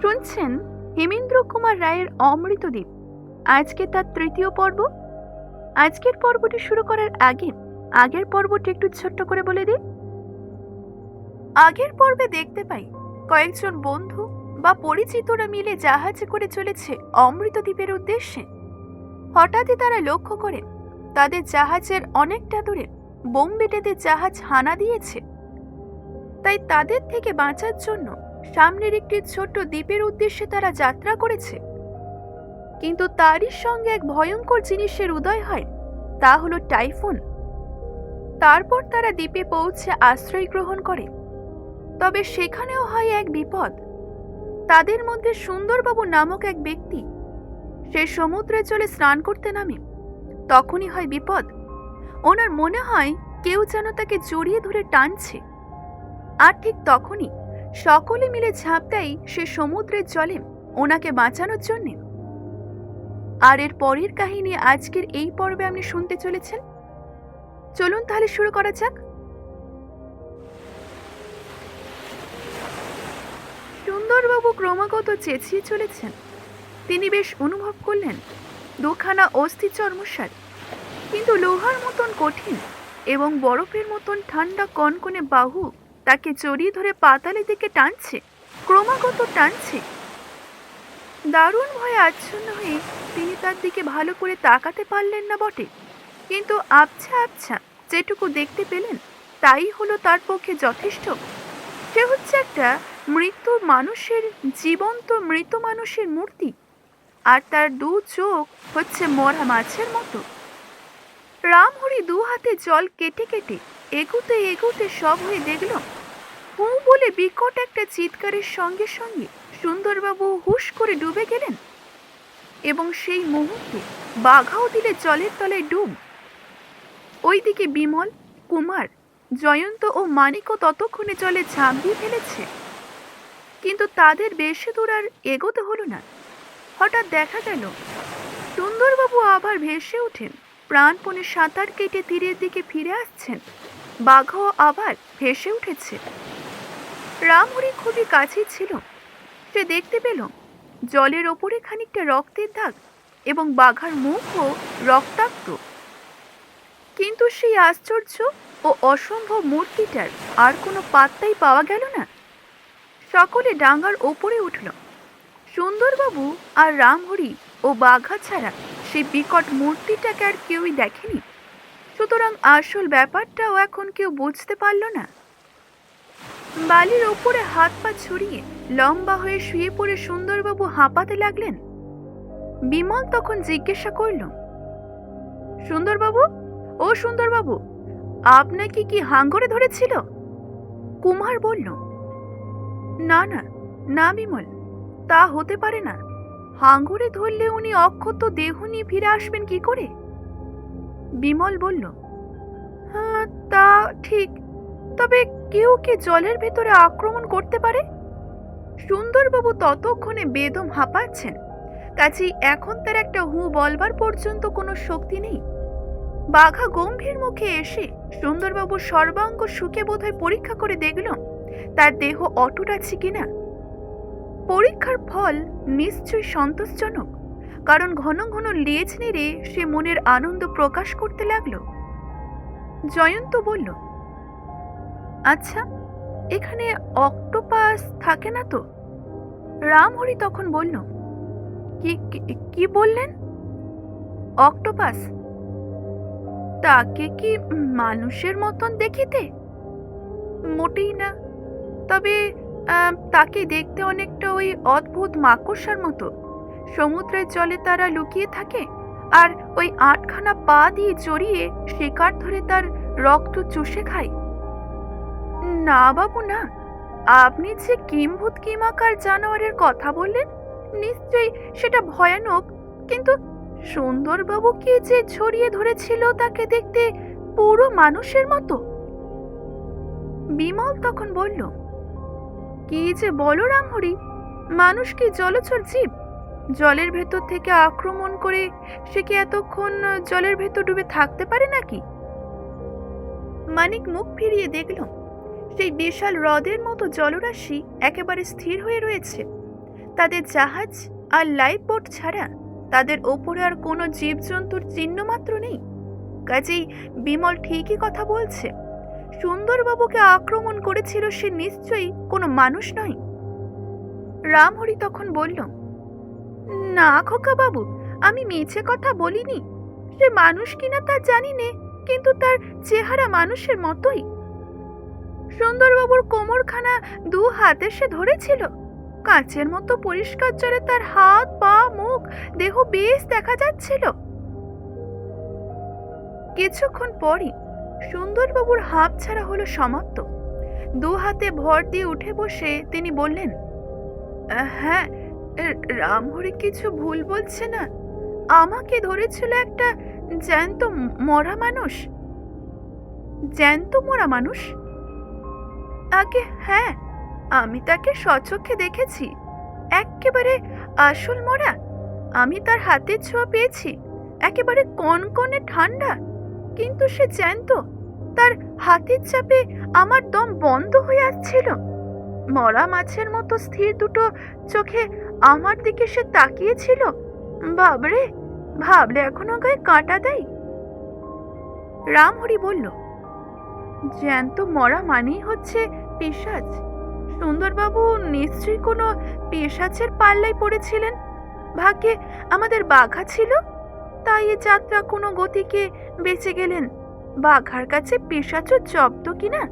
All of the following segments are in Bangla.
শুনছেন হেমেন্দ্র কুমার রায়ের অমৃতদ্বীপ। আজকে তার তৃতীয় পর্ব। আজকের পর্বটি শুরু করার আগে, আগের পর্বটি একটু ছোট্ট করে বলে দিই। আগের পর্বে দেখতে পাই কয়েকজন বন্ধু বা পরিচিতরা মিলে জাহাজে করে চলেছে অমৃতদ্বীপের উদ্দেশ্যে। হঠাৎই তারা লক্ষ্য করে তাদের জাহাজের অনেকটা দূরে বোম্বেটেতে জাহাজ হানা দিয়েছে। তাই তাদের থেকে বাঁচার জন্য সামনের একটি ছোট্ট দ্বীপের উদ্দেশ্যে তারা যাত্রা করেছে। কিন্তু তারই সঙ্গে এক ভয়ঙ্কর জিনিসের উদয় হয়, তা হলো টাইফুন। তারপর তারা দ্বীপে পৌঁছে আশ্রয় গ্রহণ করে। তবে সেখানেও হয় এক বিপদ। তাদের মধ্যে সুন্দরবাবু নামক এক ব্যক্তি সে সমুদ্রে চলে স্নান করতে নামে। তখনই হয় বিপদ। ওনার মনে হয় কেউ যেন তাকে জড়িয়ে ধরে টানছে। আর ঠিক তখনই সকলে মিলে ঝাঁপ দেয় সে সমুদ্রের জলে ওনাকে বাঁচানোর জন্যে। আর এর পরের কাহিনী আজকের এই পর্বে আপনি শুনতে চলেছেন? চলুন তাহলে শুরু করা যাক। সুন্দরবাবু ক্রমাগত চেঁচিয়ে চলেছেন। তিনি বেশ অনুভব করলেন, দুখানা অস্থি চর্মসার কিন্তু লোহার মতন কঠিন এবং বরফের মতন ঠান্ডা কনকনে বাহু তাকে জড়িয়ে ধরে পাতালে দিকে টানছে, ক্রমাগত টানছে। দারুণ ভয়ে আচ্ছন্ন হয়ে তিনি তার দিকে ভালো করে তাকাতে পারলেন না বটে। কিন্তু আবছা আবছা যেটুকু দেখতে পেলেন, তাই হলো তার পক্ষে যথেষ্ট। সে হচ্ছে একটা মৃত মানুষের, জীবন্ত মৃত মানুষের মূর্তি। আর তার দু চোখ হচ্ছে মরা মাছের মতো। রামহরি দু হাতে জল কেটে কেটে এগুতে এগুতে সব হয়ে দেখল, হু বলে বিকট একটা চিৎকারের সঙ্গে সঙ্গে সুন্দরবাবু হুশ করে ডুবে গেলেন এবং সেই মুহূর্তে বাঘাও দিলে জলের তলায় ডুব। ওইদিকে বিমল, কুমার, জয়ন্ত ও মানিকও ততক্ষণে জলে ঝাঁপ দিয়ে ফেলেছে। কিন্তু তাদের বেশি দূর আর এগোতে হলো না। হঠাৎ দেখা গেল, সুন্দরবাবু আবার ভেসে ওঠেন। প্রাণপণে সাঁতার কেটে তীরের দিকে ফিরে আসছেন। বাঘও আবার ভেসে উঠেছে। রামহরি খুবই কাছে ছিল। সে দেখতে পেল, জলের ওপরে খানিকটা রক্তের দাগ এবং বাঘার মুখও রক্তাক্ত। কিন্তু সেই আশ্চর্য ও অসম্ভব মূর্তিটার আর কোনো পাত্তাই পাওয়া গেল না। সকলে ডাঙ্গার ওপরে উঠল। সুন্দরবাবু আর রামহরি ও বাঘা ছাড়া সেই বিকট মূর্তিটাকে আর কেউই দেখেনি। সুতরাং আসল ব্যাপারটাও এখন কেউ বুঝতে পারল না। বালির ওপরে হাত পা ছড়িয়ে লম্বা হয়ে শুয়ে পড়ে সুন্দরবাবু হাঁপাতে লাগলেন। বিমল তখন জিজ্ঞাসা করল, সুন্দরবাবু? ও সুন্দরবাবু আপনাকে কি হাঙ্গরে ধরেছিল? কুমার বলল, না না না বিমল, তা হতে পারে না। হাঙ্গরে ধরলে উনি অক্ষত দেহ নিয়ে ফিরে আসবেন কি করে? বিমল বলল হ্যাঁ তা ঠিক। তবে কেউ কি জলের ভেতরে আক্রমণ করতে পারে? সুন্দরবাবু ততক্ষণে বেদম হাঁপাচ্ছেন। কাজেই এখন তার একটা হু বলবার পর্যন্ত কোনো শক্তি নেই। বাঘা গম্ভীর মুখে এসে সুন্দরবাবুর সর্বাঙ্গ সুখে বোধহয় পরীক্ষা করে দেখল, তার দেহ অটুট আছে কিনা। পরীক্ষার ফল নিশ্চয়ই সন্তোষজনক। কারণ ঘন ঘন লেজ নেড়ে সে মনের আনন্দ প্রকাশ করতে লাগল। জয়ন্ত বলল আচ্ছা এখানে অক্টোপাস থাকে না তো? রামহরি তখন বলল, কি, কি- বললেন? অক্টোপাস। তাকে কি মানুষের মতন দেখিতে? মোটেই না। তবে তাকে দেখতে অনেকটা ওই অদ্ভুত মাকড়সার মতো। সমুদ্রের জলে তারা লুকিয়ে থাকে আর ওই আটখানা পা দিয়ে জড়িয়ে শিকার ধরে তার রক্ত চুষে খায়। না বাবু, না। আপনি যে কিম্ভূত কিমাকার জানোয়ারের কথা বললেন, নিশ্চয়ই সেটা ভয়ানক। কিন্তু সুন্দরবাবুকে যে ছড়িয়ে ধরেছিল তাকে দেখতে পুরো মানুষের মতো? বিমল তখন বলল কি যে বলো রামহরি? মানুষ কি জলচর জীব? জলের ভেতর থেকে আক্রমণ করে সে কি এতক্ষণ জলের ভেতর ডুবে থাকতে পারে নাকি? মানিক মুখ ফিরিয়ে দেখল, সেই বিশাল হ্রদের মতো জলরাশি একেবারে স্থির হয়ে রয়েছে। তাদের জাহাজ আর লাইফ বোট ছাড়া তাদের ওপরে আর কোনো জীবজন্তুর চিহ্ন মাত্র নেই। কাজেই বিমল ঠিকই কথা বলছে। সুন্দরবাবুকে আক্রমণ করেছিল সে নিশ্চয়ই কোনো মানুষ নয়। রামহরি তখন বলল, না খোকা বাবু, আমি মিছে কথা বলিনি। সে মানুষ কিনা তা জানি নে, কিন্তু তার চেহারা মানুষের মতোই। সুন্দরবাবুর কোমরখানা দু হাতে সে ধরেছিল। কাঁচের মতো পরিষ্কার জলে তার হাত, পা, মুখ, দেহ বেশ দেখা যাচ্ছিল। কিছুক্ষণ পরই সুন্দরবাবুর হাঁপ ছাড়া হলো সমাপ্ত। দু হাতে ভর দিয়ে উঠে বসে তিনি বললেন হ্যাঁ রামহরি কিছু ভুল বলছে না? আমাকে ধরেছিল একটা জ্যান্ত মরা মানুষ। জ্যান্ত মরা মানুষ? আগে হ্যাঁ আমি তাকে সচক্ষে দেখেছি। একেবারে আসল মরা। আমি তার হাতের ছোঁয়া পেয়েছি। একেবারে কনকনে ঠান্ডা কিন্তু সে জ্যান্ত। তার হাতের চাপে আমার দম বন্ধ হয়ে আসছিল। মরা মাছের মতো স্থির দুটো চোখে আমার দিকে সে তাকিয়েছিল। বাবরে, ভাবলে এখনও গায়ে কাঁটা দেয়। রামহরি বলল, জ্যান্ত মরা মানেই হচ্ছে পিশাচ সুন্দরবাবু নিশ্চয়ই কোনো পেশাচের পাল্লায় পড়েছিলেন। ভাগ্যে আমাদের বাঘা ছিল। তাই এ যাত্রা কোনো গতিকে বেঁচে গেলেন? বাঘার কাছে পিশাচও জব্দ কিনা?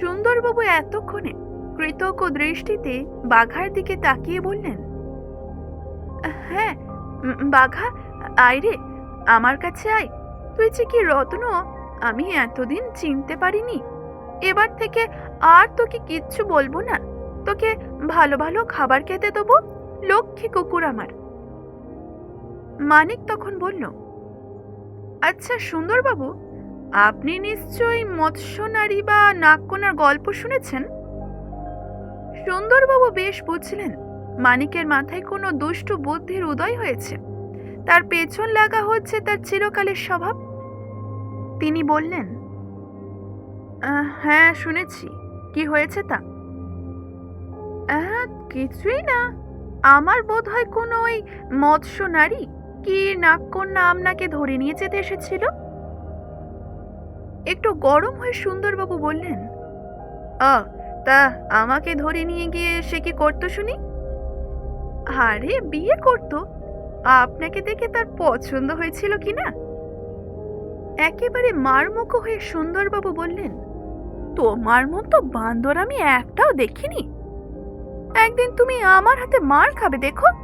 সুন্দরবাবু এতক্ষণে কৃতজ্ঞ দৃষ্টিতে বাঘার দিকে তাকিয়ে বললেন হ্যাঁ বাঘা, আয় রে, আমার কাছে আয়। তুই যে কি রত্ন, আমি এতদিন চিনতে পারিনি। এবার থেকে আর তোকে কিচ্ছু বলব না। তোকে ভালো ভালো খাবার খেতে দেবো, লক্ষ্মী কুকুর আমার। মানিক তখন বলল আচ্ছা সুন্দরবাবু, আপনি নিশ্চয়ই মৎস্য নারী বা নাগকোনার গল্প শুনেছেন? সুন্দরবাবু বেশ বুঝলেন, মানিকের মাথায় কোনো দুষ্টু বুদ্ধির উদয় হয়েছে। তার পেছন লাগা হচ্ছে তার চিরকালের স্বভাব। তিনি বললেন হ্যাঁ শুনেছি। কি হয়েছে তা? কিছুই না। আমার বোধ হয় কোনো ওই মৎস্য নারী কি নাগকন্যা আপনাকে ধরে নিয়ে যেতে এসেছিল? একটু গরম হয়ে সুন্দরবাবু বললেন, আ, তা আমাকে ধরে নিয়ে গিয়ে সে কি করতো শুনি? আরে, বিয়ে করতো। আপনাকে দেখে তার পছন্দ হয়েছিল কি না? একেবারে মারমুখ হয়ে সুন্দরবাবু বললেন, তোমার মতো বান্দর আমি একটাও দেখিনি। একদিন তুমি আমার হাতে মার খাবে, দেখো।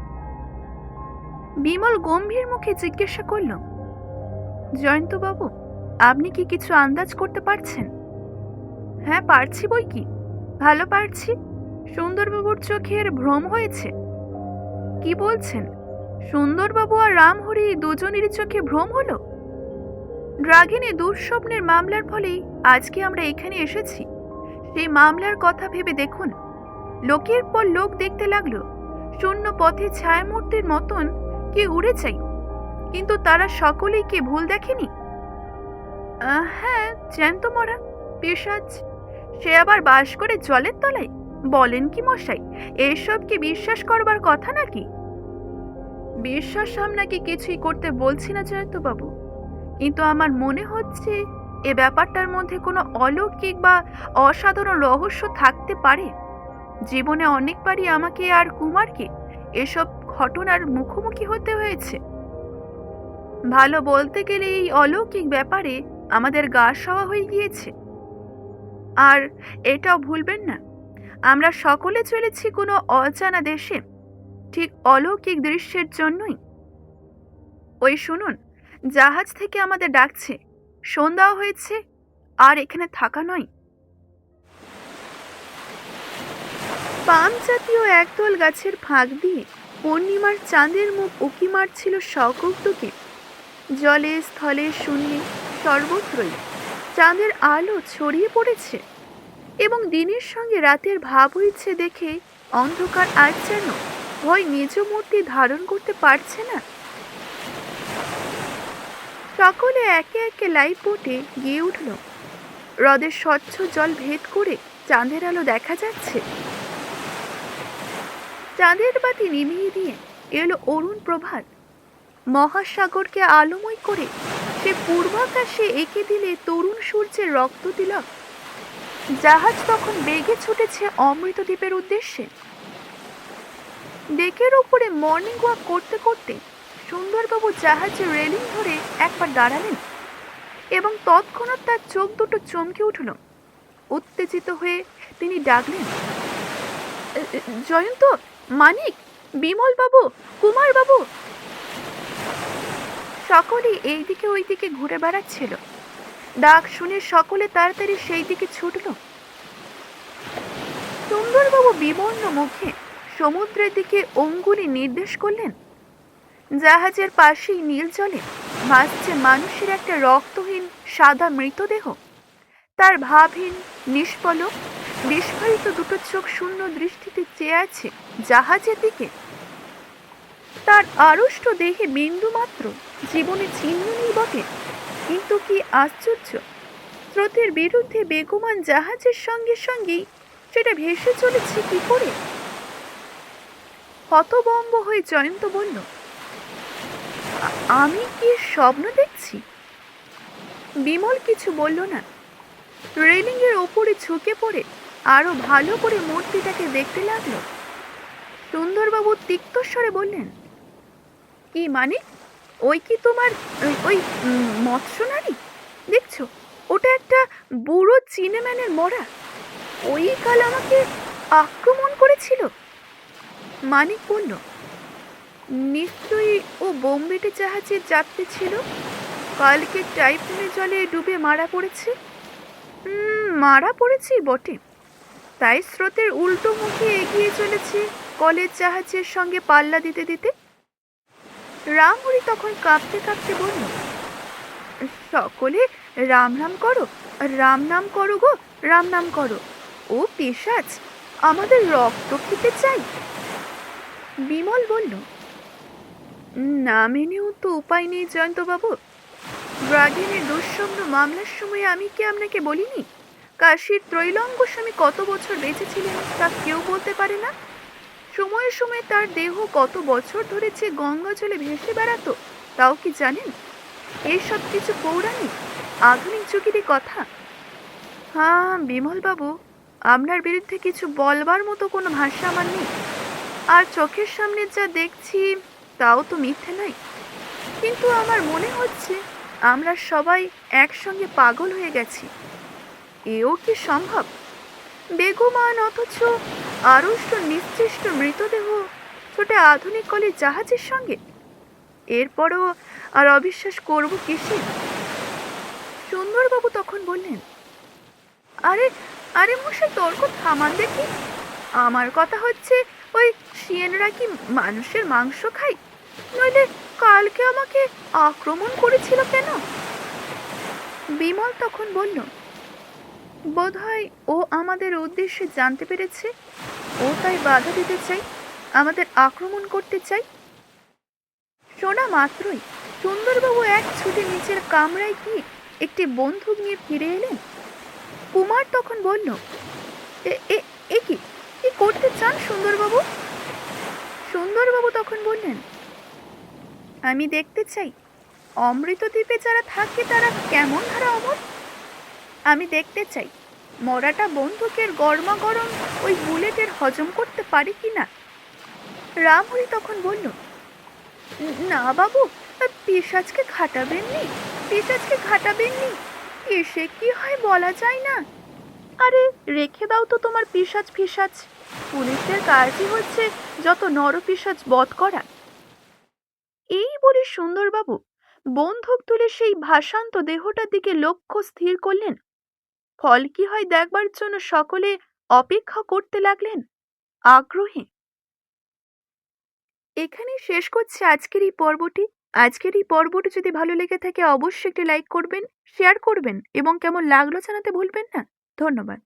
বিমল গম্ভীর মুখে জিজ্ঞাসা করল, জয়ন্তবাবু, আপনি কি কিছু আন্দাজ করতে পারছেন? হ্যাঁ পারছি বই কি? ভালো পারছি। সুন্দরবাবুর চোখের ভ্রম হয়েছে। কি বলছেন? সুন্দরবাবু আর রামহরি দুজনেরই চোখে ভ্রম হলো? ড্রাগিনী দুঃস্বপ্নের মামলার ফলেই আজকে আমরা এখানে এসেছি। সেই মামলার কথা ভেবে দেখুন। লোকের পর লোক দেখতে লাগল। শূন্য পথে ছায়ামূর্তির মতন কে উড়ে চাই কিন্তু তারা সকলেই কি ভুল দেখেনি? হ্যাঁ জ্যান্ত মরা, পেশাজ। সে আবার বাস করে জলের তলায়? বলেন কি মশাই, এসব কি বিশ্বাস করবার কথা নাকি? বিশ্বাস আপনাকে কিছুই করতে বলছি না, জয়ন্তবাবু। কিন্তু আমার মনে হচ্ছে এ ব্যাপারটার মধ্যে কোনো অলৌকিক বা অসাধারণ রহস্য থাকতে পারে। জীবনে অনেকবারই আমাকে আর কুমারকে এসব ঘটনার মুখোমুখি হতে হয়েছে। ভালো বলতে গেলে এই অলৌকিক ব্যাপারে আমাদের গা সওয়া হয়ে গিয়েছে। আর এটাও ভুলবেন না, আমরা সকলে চলেছি কোনো অজানা দেশে, ঠিক অলৌকিক দৃশ্যের জন্যই। ওই শুনুন, জাহাজ থেকে আমাদের ডাকছে, সন্ধ্যাও হয়েছে, আর এখানে থাকা নয়। পাম জাতীয় একদল গাছের ফাঁক দিয়ে পূর্ণিমার চাঁদের মুখ উকি মারছিল সকৌতুকে জলে, স্থলে, শূন্যে সর্বত্রই চাঁদের আলো ছড়িয়ে পড়েছে এবং দিনের সঙ্গে রাতের ভাব হয়েছে দেখে অন্ধকার আজ যেন ভয় নিজ মূর্তি ধারণ করতে পারছে না। সকলে একে একে লাইফ বোটে গিয়ে উঠল। হ্রদের স্বচ্ছ জল ভেদ করে চাঁদের আলো দেখা যাচ্ছে। চাঁদের বাতি নিভিয়ে দিয়ে এলো অরুণ প্রভাত। মহাসাগরকে আলোময় করে সে পূর্বাকাশে এঁকে দিলে তরুণ সূর্যের রক্ত তিলক জাহাজ তখন বেগে ছুটেছে অমৃত দ্বীপের উদ্দেশ্যে। ডেকের উপরে মর্নিং ওয়াক করতে করতে সুন্দরবাবু জাহাজের রেলিং ধরে একবার দাঁড়ালেন এবং তৎক্ষণাৎ তার চোখ দুটো চমকে উঠল। উত্তেজিত হয়ে তিনি ডাকলেন "এ, এ, জয়ন্ত মানিক বিমল বাবু কুমার বাবু সকলে এইদিকে ওইদিকে ঘুরে বেড়াচ্ছিল। ডাক শুনে সকলে তাড়াতাড়ি সেই দিকে ছুটল। সুন্দরবাবু বিবর্ণ মুখে সমুদ্রের দিকে অঙ্গুলি নির্দেশ করলেন। জাহাজের পাশেই নীল জলে ভাসছে মানুষের একটা রক্তহীন সাদা মৃতদেহ। তার ভাবহীন নিষ্পলক বিস্ফারিত দুটো চোখ শূন্য দৃষ্টিতে চেয়ে আছে জাহাজের দিকে। তার আড়ষ্ট দেহে বিন্দুমাত্র জীবনে চিহ্ন নেই বটে। কিন্তু কি আশ্চর্য, স্রোতের বিরুদ্ধে বেগমান জাহাজের সঙ্গে সঙ্গেই সেটা ভেসে চলেছে কি করে? হতবম্ব হয়ে জয়ন্ত বলল, আমি কি স্বপ্ন দেখছি? বিমল কিছু বলল না। রেলিংয়ের ওপরে ঝুঁকে পড়ে আরও ভালো করে মূর্তিটাকে দেখতে লাগল। সুন্দরবাবু তিক্তস্বরে বললেন, কি মানে? ওই কি তোমার, ওই- মৎস্য নারী দেখছ, ওটা একটা বুড়ো চিনেম্যানের মরা। ওই কাল আমাকে আক্রমণ করেছিল। মানিক বলল, নিশ্চয়ই ও বোম্বেটে জাহাজের যাত্রী ছিল। কালকে টাইফুনের জলে ডুবে মারা পড়েছে? মারা পড়েছি বটে। তাই স্রোতের উল্টো মুখে এগিয়ে চলেছে। কলেজ জাহাজের সঙ্গে পাল্লা দিতে দিতে। রামহরি তখন কাঁপতে কাঁপতে বলল, সকলে রাম নাম করো রাম নাম করো গো রাম নাম করো। ও পেশাচ, আমাদের রক্ত খেতে চাই। বিমল বলল, না মেনেও তো উপায় নেই জয়ন্তবাবু। ড্রাগনের দুঃস্বপ্ন মামলার সময় আমি কি আপনাকে বলিনি? কাশীর ত্রৈলঙ্গ স্বামী কত বছর বেঁচেছিলেন তা কেউ বলতে পারে না? সময়ে সময়ে তার দেহ কত বছর ধরে যে গঙ্গা জলে ভেসে বেড়াতো, তাও কি জানেন? এইসব কিছু পৌরাণিক, আধুনিক যুগেরই কথা। হ্যাঁ বিমলবাবু, আপনার বিরুদ্ধে কিছু বলবার মতো কোনো ভাষা আমার নেই। আর চোখের সামনে যা দেখছি, তাও তো মিথ্যে নয়। কিন্তু আমার মনে হচ্ছে আমরা সবাই একসঙ্গে পাগল হয়ে গেছি। এও কি সম্ভব? বেগমান অথচ আড়ষ্ট নিশ্চেষ্ট মৃতদেহ ছোটে আধুনিক কলের জাহাজের সঙ্গে। এরপরও আর অবিশ্বাস করব কিসে? সুন্দরবাবু তখন বললেন, আরে আরে মশাই, তর্ক থামান দেখি। আমার কথা হচ্ছে, ওই শিয়েনরা কি মানুষের মাংস খায়? নইলে কালকে আমাকে আক্রমণ করেছিল কেন? বিমল তখন বলল বোধহয় ও আমাদের উদ্দেশ্যে জানতে পেরেছে। ও তাই বাধা দিতে চাই, আমাদের আক্রমণ করতে চাই। শোনা মাত্রই সুন্দরবাবু এক ছুটে নিচের কামরায় গিয়ে একটি বন্দুক নিয়ে ফিরে এলেন? কুমার তখন বলল, "এ- কি? কি করতে চান সুন্দরবাবু? সুন্দরবাবু তখন বললেন, আমি দেখতে চাই অমৃত দ্বীপে যারা থাকে তারা কেমন ধারা অমর? আমি দেখতে চাই। মরাটা বন্দুকের গরমা গরম ওই বুলেটের হজম করতে পারে কি না রামহরি তখন বলল, না বাবু পিসাজকে খাটাবেননি পিসাজকে খাটাবেননি এসে কি হয় বলা যায় না? আরে, রেখে দাও তো তোমার পিসাজ ফিসাজ পুলিশের কাজই হচ্ছে যত নরপিসাজ বধ করা। এই বলে সুন্দরবাবু, বন্দুক তুলে সেই ভাসান্ত দেহটার দিকে লক্ষ্য স্থির করলেন ফল কি হয় দেখবার জন্য সকলে অপেক্ষা করতে লাগলেন? আগ্রহী। এখানে শেষ করছি আজকের এই পর্বটি। আজকের এই পর্বটি যদি ভালো লেগে থাকে, অবশ্যই একটি লাইক করবেন, শেয়ার করবেন এবং কেমন লাগল জানাতে ভুলবেন না। ধন্যবাদ।